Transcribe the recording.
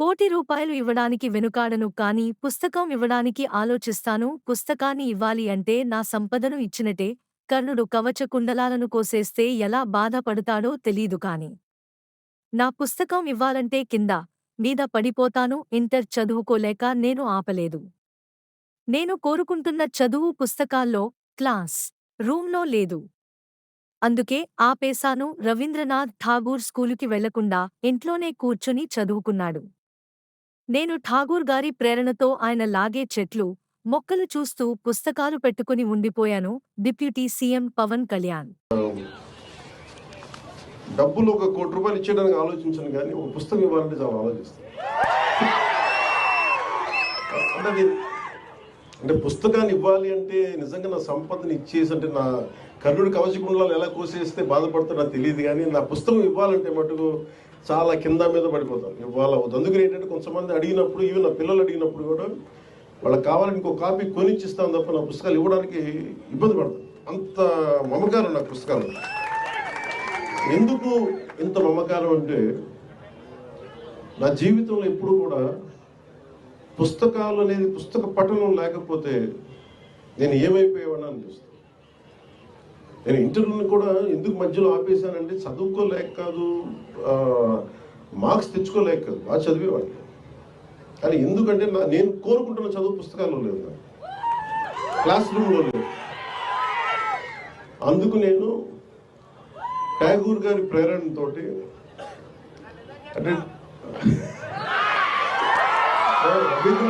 కోటి రూపాయలు ఇవ్వడానికి వెనుకాడను కాని పుస్తకం ఇవ్వడానికి ఆలోచిస్తాను. పుస్తకాన్ని ఇవ్వాలి అంటే నా సంపదను ఇచ్చినటే కర్ణుడు కవచ కుండలాలను కోసేస్తే ఎలా బాధపడతాడో తెలీదు కాని. నా పుస్తకం ఇవ్వాలంటే కింద మీద పడిపోతాను. ఇంటర్ చదువుకోలేక నేను ఆపలేదు. నేను కోరుకుంటున్న చదువు పుస్తకాల్లో క్లాస్ రూంలో లేదు. అందుకే ఆపేశాను. రవీంద్రనాథ్ ఠాగూర్ స్కూలుకి వెళ్ళకుండా ఇంట్లోనే కూర్చుని చదువుకున్నాడు. నేను ఠాగూర్ గారి ప్రేరణతో ఆయన లాగే చెట్లు మొక్కలు చూస్తూ పుస్తకాలు పెట్టుకుని ఉండిపోయాను డిప్యూటీ సీఎం పవన్ కళ్యాణ్. డబ్బులు ఒక కోటి రూపాయలు ఇచ్చేయడానికి ఆలోచించను కానీ ఒక పుస్తకం ఇవ్వాలంటే చాలా ఆలోచిస్తాను. అంటే పుస్తకాన్ని ఇవ్వాలి అంటే నిజంగా నా సంపదని ఇచ్చేసి అంటే నా కర్ణుడి కవచకుండలాలు ఎలా కోసేస్తే బాధపడుతుందో నాకు తెలియదు కానీ నా పుస్తకం ఇవ్వాలంటే మటుకు చాలా కింద మీద పడిపోతాను. ఇవ్వాలి అవుతుంది అందుకని ఏంటంటే కొంతమంది అడిగినప్పుడు ఈవెన్ నా పిల్లలు అడిగినప్పుడు కూడా వాళ్ళకి కావాలని ఇంకో కాపీ కొనిచ్చిస్తాను తప్ప నా పుస్తకాలు ఇవ్వడానికి ఇబ్బంది పడతాను. అంత మమకారం నా పుస్తకాలు ఎందుకు ఇంత మమకారం అంటే నా జీవితంలో ఎప్పుడు కూడా పుస్తకాలు అనేది పుస్తక పఠనం లేకపోతే నేను ఏమైపోయేవాడిని అనిపిస్తాను నేను ఇంటర్వ్యూని కూడా ఎందుకు మధ్యలో ఆపేశానంటే చదువుకోలేక కాదు మార్క్స్ తెచ్చుకోలేక కాదు బాగా చదివేవాడిని. కానీ ఎందుకంటే నా నేను కోరుకుంటున్న చదువు పుస్తకాల్లో లేదు నాకు. క్లాస్ రూమ్లో లేదు. అందుకు నేను ట్యాగూర్ గారి ప్రేరణతోటి అంటే రవీంద్రనాథ్